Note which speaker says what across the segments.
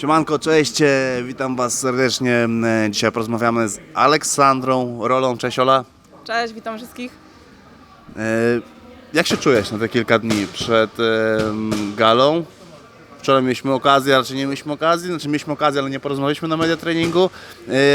Speaker 1: Siemanko, cześć, e, witam Was serdecznie. E, Dzisiaj porozmawiamy z Aleksandrą Rolą. Cześć Ola.
Speaker 2: Cześć, witam wszystkich.
Speaker 1: E, Jak się czujesz na te kilka dni przed galą? Wczoraj mieliśmy okazję, a raczej nie mieliśmy okazji, znaczy mieliśmy okazję, ale nie porozmawialiśmy na media treningu,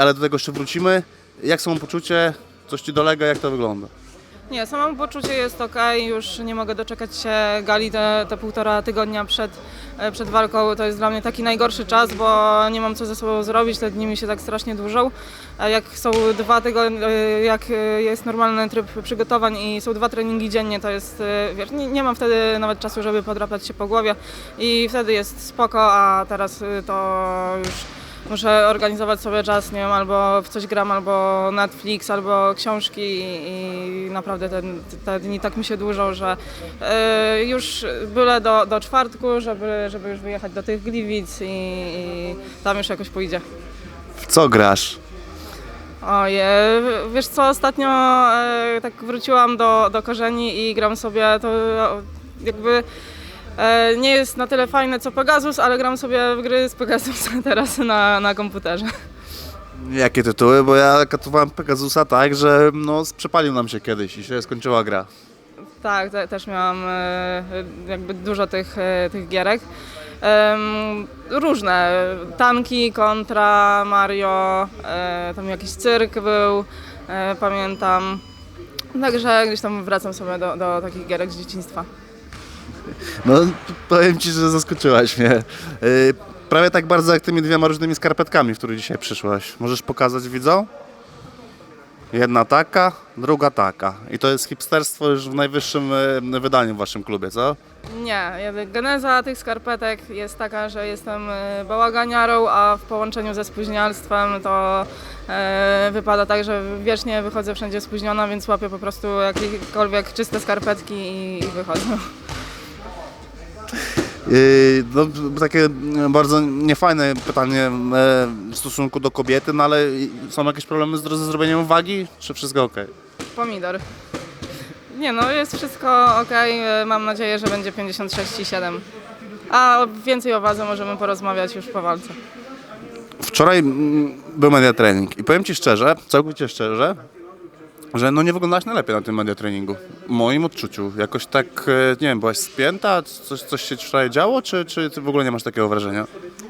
Speaker 1: ale do tego jeszcze wrócimy. Jak samo poczucie? Coś Ci dolega? Jak to wygląda?
Speaker 2: Nie, samo poczucie jest ok, już nie mogę doczekać się gali te, te półtora tygodnia przed, e, przed walką. To jest dla mnie taki najgorszy czas, bo nie mam co ze sobą zrobić, te dni mi się tak strasznie dłużą. Jak są dwa tygodnie, e, jak e, jest normalny tryb przygotowań i są dwa treningi dziennie, to jest, wiesz, nie, nie mam wtedy nawet czasu, żeby podrapać się po głowie i wtedy jest spoko, a teraz to już muszę organizować sobie czas, nie wiem, albo w coś gram, albo Netflix, albo książki i naprawdę ten, te dni tak mi się dłużą, że e, już byle do, do czwartku, żeby, żeby już wyjechać do tych Gliwic i, i tam już jakoś pójdzie.
Speaker 1: W co grasz?
Speaker 2: Oj, e, wiesz co, ostatnio e, tak wróciłam do, do korzeni i gram sobie, to jakby nie jest na tyle fajne co Pegasus, ale gram sobie w gry z Pegasusa teraz na, na komputerze.
Speaker 1: Jakie tytuły? Bo ja katowałem Pegasusa tak, że no, przepalił nam się kiedyś i się skończyła gra.
Speaker 2: Tak, te, też miałam e, jakby dużo tych, e, tych gierek. Różne, tanki, kontra, Mario, e, tam jakiś cyrk był, e, pamiętam. Także gdzieś tam wracam sobie do, do takich gierek z dzieciństwa.
Speaker 1: No, powiem Ci, że zaskoczyłaś mnie. Yy, prawie tak bardzo jak tymi dwiema różnymi skarpetkami, w których dzisiaj przyszłaś. Możesz pokazać widzom? Jedna taka, druga taka. I to jest hipsterstwo już w najwyższym e, wydaniu w Waszym klubie, co?
Speaker 2: Nie, geneza tych skarpetek jest taka, że jestem e, bałaganiarą, a w połączeniu ze spóźnialstwem to wypada tak, że wiecznie wychodzę wszędzie spóźniona, więc łapię po prostu jakiekolwiek czyste skarpetki i, i wychodzę.
Speaker 1: Yy, no, takie mm, bardzo niefajne pytanie e, w stosunku do kobiety, no ale są jakieś problemy ze zrobieniem wagi, czy wszystko ok?
Speaker 2: Pomidor. Nie no, jest wszystko ok. Mam nadzieję, że będzie 56,7. A więcej o wadze możemy porozmawiać już po walce.
Speaker 1: Wczoraj mm, był media trening i powiem Ci szczerze, całkowicie szczerze, że no nie wyglądałaś najlepiej na tym media treningu. W moim odczuciu. Jakoś tak, e, nie wiem, byłaś spięta? Coś, coś się wczoraj działo, czy, czy Ty w ogóle nie masz takiego wrażenia?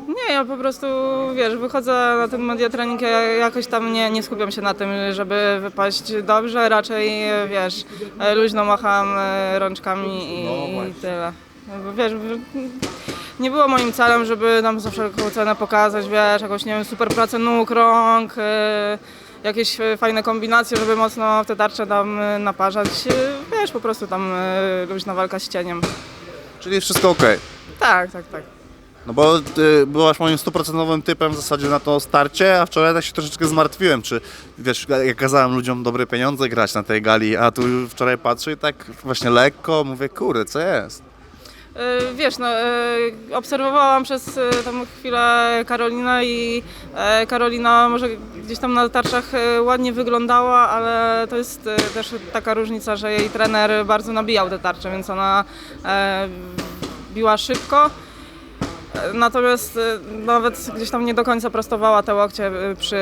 Speaker 2: Nie, ja po prostu, wiesz, wychodzę na ten media trening, ja jakoś tam nie, nie skupiam się na tym, żeby wypaść dobrze, raczej, wiesz, luźno macham e, rączkami i, i tyle. Jakby, Wiesz, nie było moim celem, żeby nam za wszelką cenę pokazać, wiesz, jakąś, nie wiem, super pracę nóg, rąk, e, jakieś e, fajne kombinacje, żeby mocno te tarcze tam e, naparzać. E, Wiesz, po prostu tam luźna walka z cieniem.
Speaker 1: Czyli wszystko ok.
Speaker 2: Tak, tak, tak.
Speaker 1: No bo Ty byłaś moim stuprocentowym typem w zasadzie na to starcie, a wczoraj tak się troszeczkę zmartwiłem, czy wiesz, jak kazałem ludziom dobre pieniądze grać na tej gali, a tu wczoraj patrzę i tak właśnie lekko mówię, kurde, co jest?
Speaker 2: E, Wiesz, no, e, obserwowałam przez e, tam chwilę Karolinę i Karolina może gdzieś tam na tarczach ładnie wyglądała, ale to jest też taka różnica, że jej trener bardzo nabijał te tarcze, więc ona biła szybko. Natomiast nawet gdzieś tam nie do końca prostowała te łokcie przy,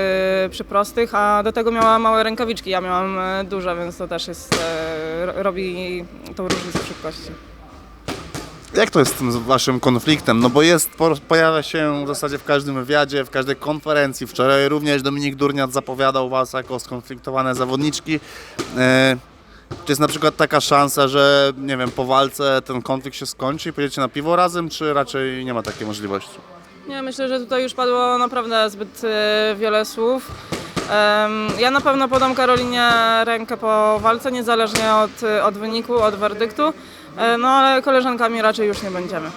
Speaker 2: przy prostych, a do tego miała małe rękawiczki. Ja miałam duże, więc to też jest, ro- robi tą różnicę szybkości.
Speaker 1: Jak to jest z tym waszym konfliktem? No bo jest, po- pojawia się w zasadzie w każdym wywiadzie, w każdej konferencji. Wczoraj również Dominik Durniat zapowiadał was jako skonfliktowane zawodniczki. E, czy jest na przykład taka szansa, że nie wiem, po walce ten konflikt się skończy i pojedziecie na piwo razem, czy raczej nie ma takiej możliwości?
Speaker 2: Nie, myślę, że tutaj już padło naprawdę zbyt e, wiele słów. Ja na pewno podam Karolinie rękę po walce, niezależnie od, od wyniku, od werdyktu, E, no ale koleżankami raczej już nie będziemy.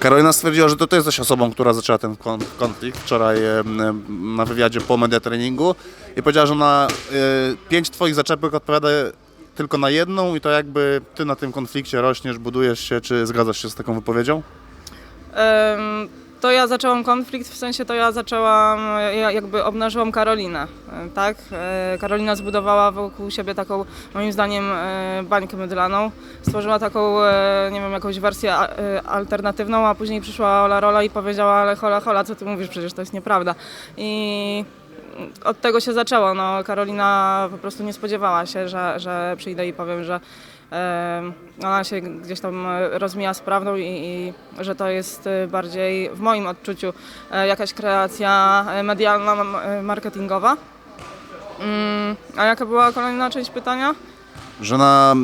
Speaker 1: Karolina stwierdziła, że to ty jesteś osobą, która zaczęła ten kon- konflikt wczoraj na wywiadzie po media treningu i powiedziała, że na e, pięć twoich zaczepek odpowiada tylko na jedną i to jakby ty na tym konflikcie rośniesz, budujesz się, czy zgadzasz się z taką wypowiedzią?
Speaker 2: Em, to ja zaczęłam konflikt, w sensie to ja zaczęłam, ja jakby obnażyłam Karolinę, e, tak? E, Karolina zbudowała wokół siebie taką, moim zdaniem, e, bańkę mydlaną. Stworzyła taką, nie wiem, jakąś wersję alternatywną, a później przyszła Ola Rola i powiedziała, ale hola, hola, co ty mówisz, przecież to jest nieprawda. I od tego się zaczęło. No, Karolina po prostu nie spodziewała się, że, że przyjdę i powiem, że ona się gdzieś tam e, rozmija z prawdą i, i że to jest e, bardziej w moim odczuciu e, jakaś kreacja medialna, marketingowa. Mm, a jaka była kolejna część pytania?
Speaker 1: Że na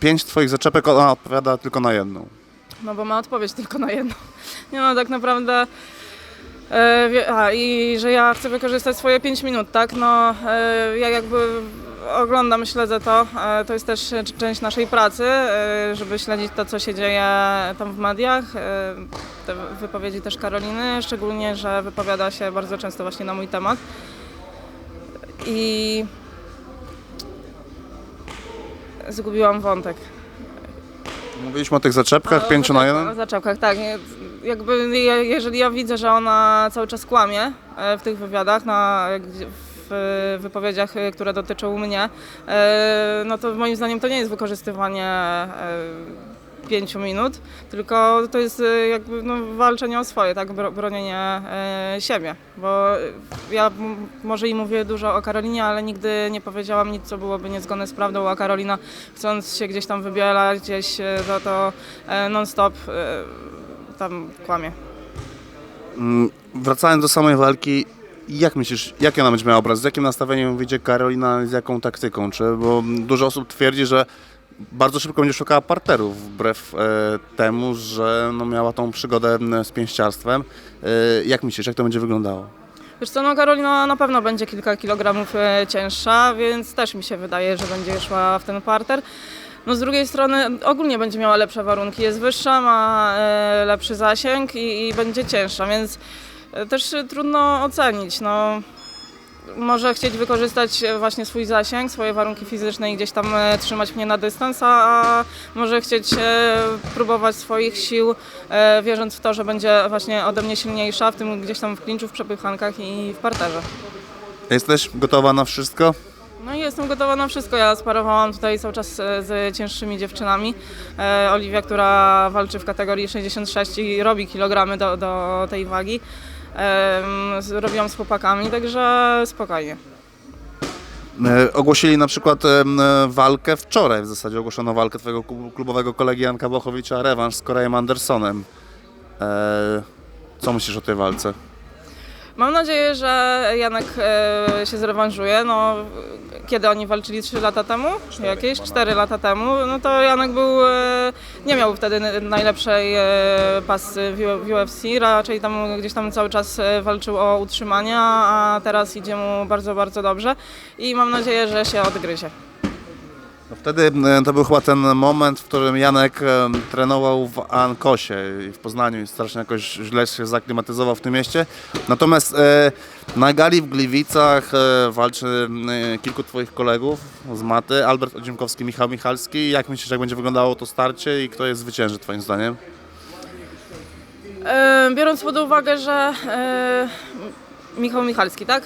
Speaker 1: pięć twoich zaczepek ona odpowiada tylko na jedną.
Speaker 2: No bo ma odpowiedź tylko na jedną. Nie no, tak naprawdę. A, i że ja chcę wykorzystać swoje 5 minut, tak? No, ja jakby oglądam, śledzę to. E, to jest też część naszej pracy, e, żeby śledzić to, co się dzieje tam w mediach. E, te wypowiedzi też Karoliny, szczególnie, że wypowiada się bardzo często właśnie na mój temat. I zgubiłam wątek.
Speaker 1: Mówiliśmy o tych zaczepkach,
Speaker 2: A,
Speaker 1: pięciu na
Speaker 2: o
Speaker 1: jeden.
Speaker 2: zaczepkach, tak. Jakby je- jeżeli ja widzę, że ona cały czas kłamie w tych wywiadach, na, w wypowiedziach, e, które dotyczą mnie, e, no to moim zdaniem to nie jest wykorzystywanie e, pięciu minut, tylko to jest e, jakby no, walczenie o swoje, tak, Bro- bronienie siebie, bo ja może i mówię dużo o Karolinie, ale nigdy nie powiedziałam nic, co byłoby niezgodne z prawdą, a Karolina chcąc się gdzieś tam wybierać, gdzieś e, to, to non-stop tam kłamie.
Speaker 1: Mm, Wracając do samej walki, jak myślisz, jaki ona będzie miała obraz? Z jakim nastawieniem wyjdzie Karolina, z jaką taktyką? Czy, bo dużo osób twierdzi, że bardzo szybko będzie szukała parterów, wbrew e, temu, że no, miała tą przygodę z pięściarstwem. E, jak myślisz, jak to będzie wyglądało?
Speaker 2: Wiesz co, no Karolina na pewno będzie kilka kilogramów e, cięższa, więc też mi się wydaje, że będzie szła w ten parter. No z drugiej strony ogólnie będzie miała lepsze warunki, jest wyższa, ma e, lepszy zasięg i, i będzie cięższa, więc też e, trudno ocenić. No, może chcieć wykorzystać e, właśnie swój zasięg, swoje warunki fizyczne i gdzieś tam e, trzymać mnie na dystans, a, może chcieć e, próbować swoich sił, e, wierząc w to, że będzie właśnie ode mnie silniejsza, w tym gdzieś tam w klinczu, w przepychankach i w parterze.
Speaker 1: Jesteś gotowa na wszystko?
Speaker 2: No i jestem gotowa na wszystko. Ja sparowałam tutaj cały czas e, z cięższymi dziewczynami. E, Oliwia, która walczy w kategorii 66 i robi kilogramy do, do tej wagi. Robiłam z chłopakami, także spokojnie.
Speaker 1: E, ogłosili na przykład e, walkę wczoraj, w zasadzie ogłoszono walkę twojego klub- klubowego kolegi Janka Bochowicza, rewanż z Korejem Andersonem. E, co myślisz o tej walce?
Speaker 2: Mam nadzieję, że Janek e, się zrewanżuje. No, kiedy oni walczyli 3 lata temu? Jakieś 4 lata temu, no to Janek był, e, nie miał wtedy najlepszej e, pasy w w UFC, raczej tam gdzieś tam cały czas walczył o utrzymania, a teraz idzie mu bardzo, bardzo dobrze i mam nadzieję, że się odgryzie.
Speaker 1: No wtedy e, to był chyba ten moment, w którym Janek e, trenował w Ankosie w Poznaniu i strasznie jakoś źle się zaklimatyzował w tym mieście. Natomiast e, na gali w Gliwicach walczy kilku twoich kolegów z maty, Albert Odziemkowski, Michał Michalski. Jak myślisz, jak będzie wyglądało to starcie i kto jest zwycięży twoim zdaniem?
Speaker 2: Biorąc pod uwagę, że Michał Michalski, tak?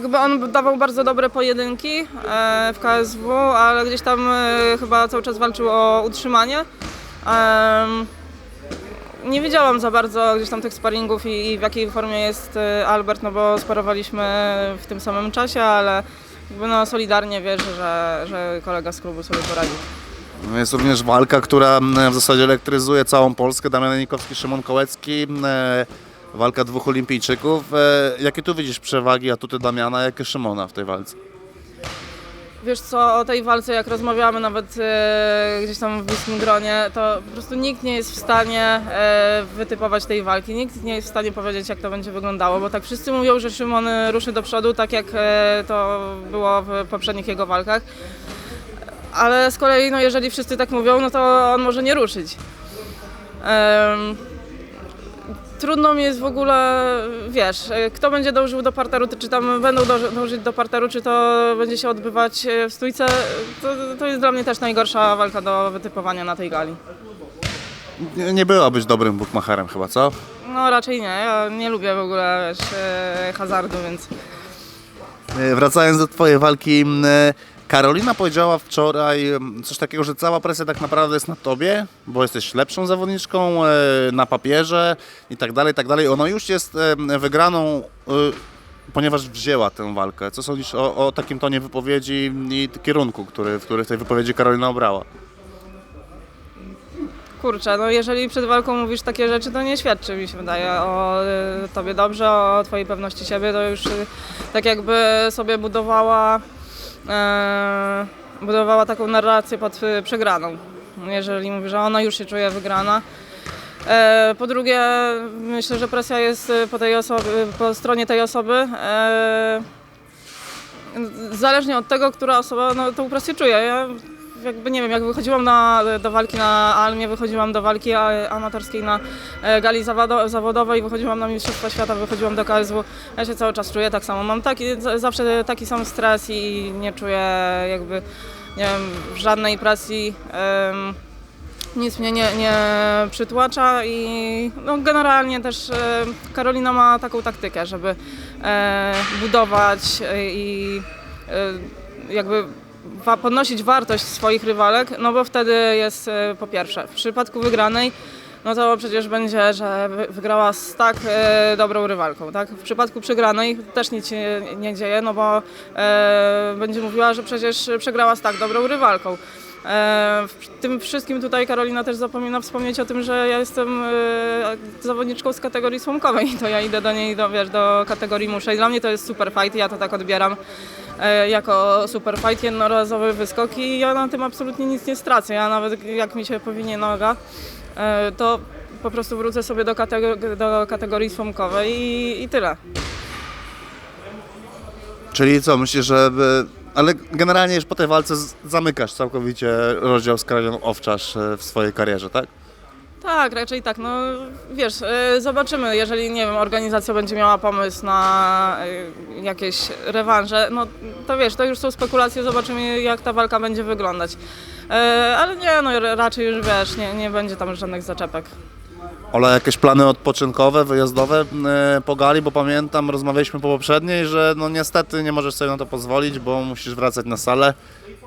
Speaker 2: Jakby on dawał bardzo dobre pojedynki e, w KSW, ale gdzieś tam e, chyba cały czas walczył o utrzymanie. Nie wiedziałam za bardzo gdzieś tam tych sparingów i, w jakiej formie jest e, Albert, no bo sparowaliśmy w tym samym czasie, ale jakby no solidarnie wierzę, że, że kolega z klubu sobie poradzi.
Speaker 1: No Jest również walka, która m, w zasadzie elektryzuje całą Polskę. Damian Janikowski, Szymon Kołecki. Walka dwóch olimpijczyków. E, Jakie tu widzisz przewagi, atuty Damiana, jakie Szymona w tej walce?
Speaker 2: Wiesz co, o tej walce jak rozmawiamy nawet e, gdzieś tam w bliskim gronie, to po prostu nikt nie jest w stanie e, wytypować tej walki, nikt nie jest w stanie powiedzieć jak to będzie wyglądało, bo tak wszyscy mówią, że Szymon ruszy do przodu, tak jak e, to było w poprzednich jego walkach. Ale z kolei, no jeżeli wszyscy tak mówią, no to on może nie ruszyć. Trudno mi jest w ogóle, wiesz, e, kto będzie dążył do parteru, czy tam będą dąży- dążyć do parteru, czy to będzie się odbywać e, w stójce, to, to jest dla mnie też najgorsza walka do wytypowania na tej gali.
Speaker 1: nie, nie byłabyś dobrym bookmacherem chyba, co?
Speaker 2: No raczej nie, ja nie lubię w ogóle wiesz, e, hazardu, więc
Speaker 1: Wracając do twojej walki, Karolina powiedziała wczoraj coś takiego, że cała presja tak naprawdę jest na tobie, bo jesteś lepszą zawodniczką e, na papierze i tak dalej, i tak dalej. Ona już jest wygraną, e, ponieważ wzięła tę walkę. Co sądzisz o, o takim tonie wypowiedzi i kierunku, który, który w tej wypowiedzi Karolina obrała?
Speaker 2: kurczę, no jeżeli przed walką mówisz takie rzeczy, to nie świadczy mi się wydaje o e, tobie dobrze, o twojej pewności siebie, to już tak jakby sobie budowała e, budowała taką narrację pod e, przegraną. Jeżeli mówi, że ona już się czuje wygrana. E, Po drugie, myślę, że presja jest e, po, tej osoby, po stronie tej osoby. E, Zależnie od tego, która osoba no, tą presję czuje. Ja jakby nie wiem, jak wychodziłam na, do walki na Almie, wychodziłam do walki a- amatorskiej na e, gali zawodowej, wychodziłam na Mistrzostwa Świata, wychodziłam do KSW. Ja się cały czas czuję tak samo. Mam taki, zawsze taki sam stres i nie czuję jakby, nie wiem, żadnej presji. em, nic mnie nie, nie przytłacza i no, generalnie też e, Karolina ma taką taktykę, żeby e, budować e, i e, jakby wa- podnosić wartość swoich rywalek, no bo wtedy jest e, po pierwsze w przypadku wygranej no to przecież będzie, że wy- wygrała z tak e, dobrą rywalką, tak? W przypadku przegranej też nic się nie dzieje, no bo e, będzie mówiła, że przecież przegrała z tak dobrą rywalką. E, w tym wszystkim tutaj Karolina też zapomina wspomnieć o tym, że ja jestem e, zawodniczką z kategorii słomkowej to ja idę do niej, do, wiesz, do kategorii muszę i dla mnie to jest super fight ja to tak odbieram jako super fight, jednorazowy wyskok i ja na tym absolutnie nic nie stracę. Ja nawet jak mi się powinie noga, e, to po prostu wrócę sobie do, kategor- do kategorii słomkowej i, i tyle.
Speaker 1: Czyli co, myślisz, że... e, Ale generalnie już po tej walce zamykasz całkowicie rozdział z Karoliną Owczarz e, w swojej karierze, tak?
Speaker 2: Tak, raczej tak. No wiesz, e, zobaczymy, jeżeli nie wiem, organizacja będzie miała pomysł na e, jakieś rewanże, no to wiesz, to już są spekulacje, zobaczymy jak ta walka będzie wyglądać. E, Ale nie, no raczej już wiesz, nie, nie będzie tam żadnych zaczepek.
Speaker 1: Ola, jakieś plany odpoczynkowe, wyjazdowe e, po gali, bo pamiętam, rozmawialiśmy po poprzedniej, że no niestety nie możesz sobie na to pozwolić, bo musisz wracać na salę.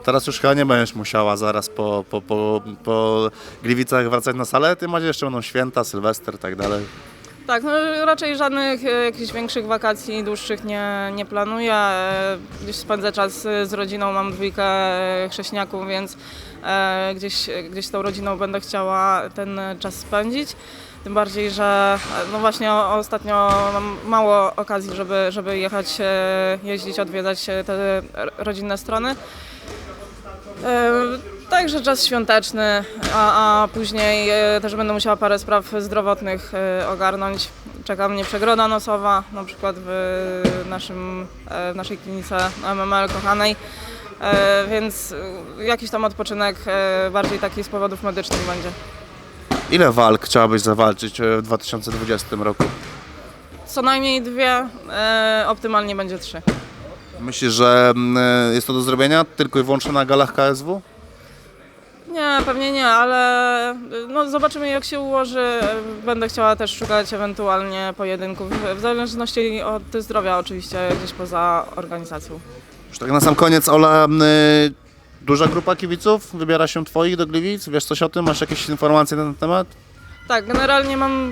Speaker 1: Teraz już chyba nie będziesz musiała zaraz po, po, po, po Gliwicach wracać na salę, tym bardziej jeszcze będą święta, Sylwester i tak dalej.
Speaker 2: Tak, no raczej żadnych e, jakichś większych wakacji dłuższych nie, nie planuję. E, Gdzieś spędzę czas z rodziną, mam dwójkę chrześniaków, więc gdzieś, gdzieś z tą rodziną będę chciała ten e, czas spędzić. Tym bardziej, że e, no właśnie ostatnio mam mało okazji, żeby, żeby jechać, e, jeździć, odwiedzać e, te rodzinne strony. E, Także czas świąteczny, a, a później e, też będę musiała parę spraw zdrowotnych e, ogarnąć. Czeka mnie przegroda nosowa, na przykład w, naszym, e, w naszej klinice MML kochanej, E, więc e, jakiś tam odpoczynek e, bardziej taki z powodów medycznych będzie.
Speaker 1: Ile walk chciałabyś zawalczyć e, w 2020 roku?
Speaker 2: Co najmniej dwie, optymalnie będzie trzy.
Speaker 1: Myślisz, że mm, jest to do zrobienia tylko i wyłącznie na galach KSW?
Speaker 2: Nie, pewnie nie, ale no, zobaczymy jak się ułoży. Będę chciała też szukać ewentualnie pojedynków, w zależności od zdrowia oczywiście, gdzieś poza organizacją.
Speaker 1: Już tak na sam koniec, Ola, y, duża grupa kibiców wybiera się Twoich do Gliwic? Wiesz coś o tym? Masz jakieś informacje na ten temat?
Speaker 2: Tak, generalnie mam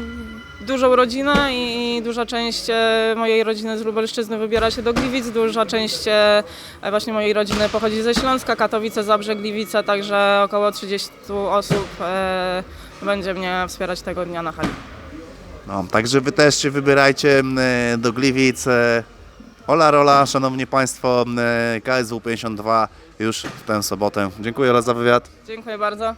Speaker 2: dużą rodzinę i duża część e, mojej rodziny z Lubelszczyzny wybiera się do Gliwic, duża część e, właśnie mojej rodziny pochodzi ze Śląska, Katowice, Zabrze, Gliwice, także około 30 osób e, będzie mnie wspierać tego dnia na hali.
Speaker 1: No, także Wy też się wybierajcie y, do Gliwic. e, Ola Rola, Szanowni Państwo, y, KSW 52 już w tę sobotę. Dziękuję Ola za wywiad.
Speaker 2: Dziękuję bardzo.